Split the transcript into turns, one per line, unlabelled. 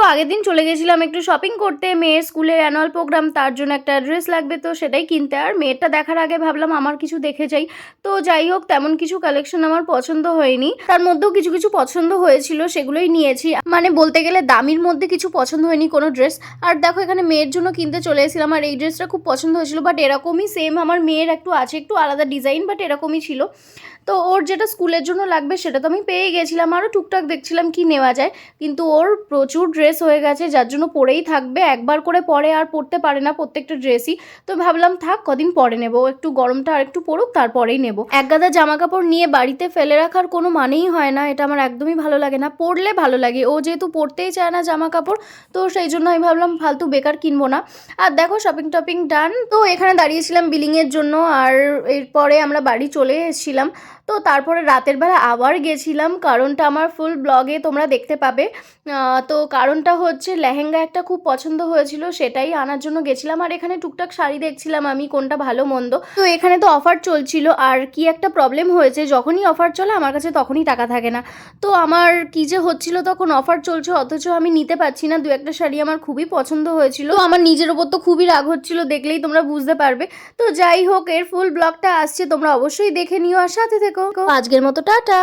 তো আগের দিন চলে গেছিলাম একটু শপিং করতে। মেয়ের স্কুলের অ্যানুয়াল প্রোগ্রাম তার জন্য একটা ড্রেস লাগবে তো সেটাই কিনতে। আর মেয়েরটা দেখার আগে ভাবলাম আমার কিছু দেখে যাই। তো যাই হোক, তেমন কিছু কালেকশন আমার পছন্দ হয়নি। তার মধ্যেও কিছু কিছু পছন্দ হয়েছিল, সেগুলোই নিয়েছি। মানে বলতে গেলে দামির মধ্যে কিছু পছন্দ হয়নি কোনো ড্রেস আর দেখো, এখানে মেয়ের জন্য কিনতে চলে এসেছিলাম। আর এই ড্রেসটা খুব পছন্দ হয়েছিল বাট এরকমই সেম আমার মেয়ের একটু আছে, একটু আলাদা ডিজাইন বাট এরকমই ছিল। তো ওর যেটা স্কুলের জন্য লাগবে, সেটা তো আমি পেয়ে গেছিলাম। আরও টুকটাক দেখছিলাম কি নেওয়া যায়। কিন্তু ওর প্রচুর ড্রেস হয়ে গেছে, যার জন্য পরেই থাকবে। একবার করে পরে আর পরতে পারে না প্রত্যেকটা ড্রেসই তো ভাবলাম, থাক, কদিন পরে নেব। একটু গরমটা আর একটু পড়ুক তারপরেই নেব। এক গাদা জামা কাপড় নিয়ে বাড়িতে ফেলে রাখার কোনো মানেই হয় না। এটা আমার একদমই ভালো লাগে না। পরলে ভালো লাগে। ও যেহেতু পরতেই চায় না জামা কাপড় তো সেই জন্য আমি ভাবলাম, ফালতু বেকার কিনবো না। আর দেখো শপিং টপিং ডান তো এখানে দাঁড়িয়েছিলাম বিলিংয়ের জন্য। আর এরপরে আমরা বাড়ি চলে এসেছিলাম। তো তারপরে রাতের বেলা আবার গেছিলাম। কারণটা আমার ফুল ব্লগে তোমরা দেখতে পাবে। তো তো কারণটা হচ্ছে লেহেঙ্গা একটা খুব পছন্দ হয়েছিল, সেটাই আনার জন্য গেছিলাম। আর এখানে টুকটাক শাড়ি দেখছিলাম আমি, কোনটা ভালো, মন্দ। তো এখানে তো অফার চলছিল, আর কি একটা প্রবলেম হয়েছে, যখনই অফার চলে, আমার কাছে তখনই টাকা থাকে না। তো আমার কি যে হচ্ছিল, তখন অফার চলছে, অথচ আমি নিতে পারছি না। দু একটা শাড়ি আমার খুবই পছন্দ হয়েছিল। আমার নিজের ওপর তো খুবই রাগ হচ্ছিল, দেখলেই তোমরা বুঝতে পারবে। তো যাই হোক, এর ফুল ব্লগটা আসছে, তোমরা অবশ্যই দেখে নিও, আর সাথে থেকো। আজকের মতো, টাটা!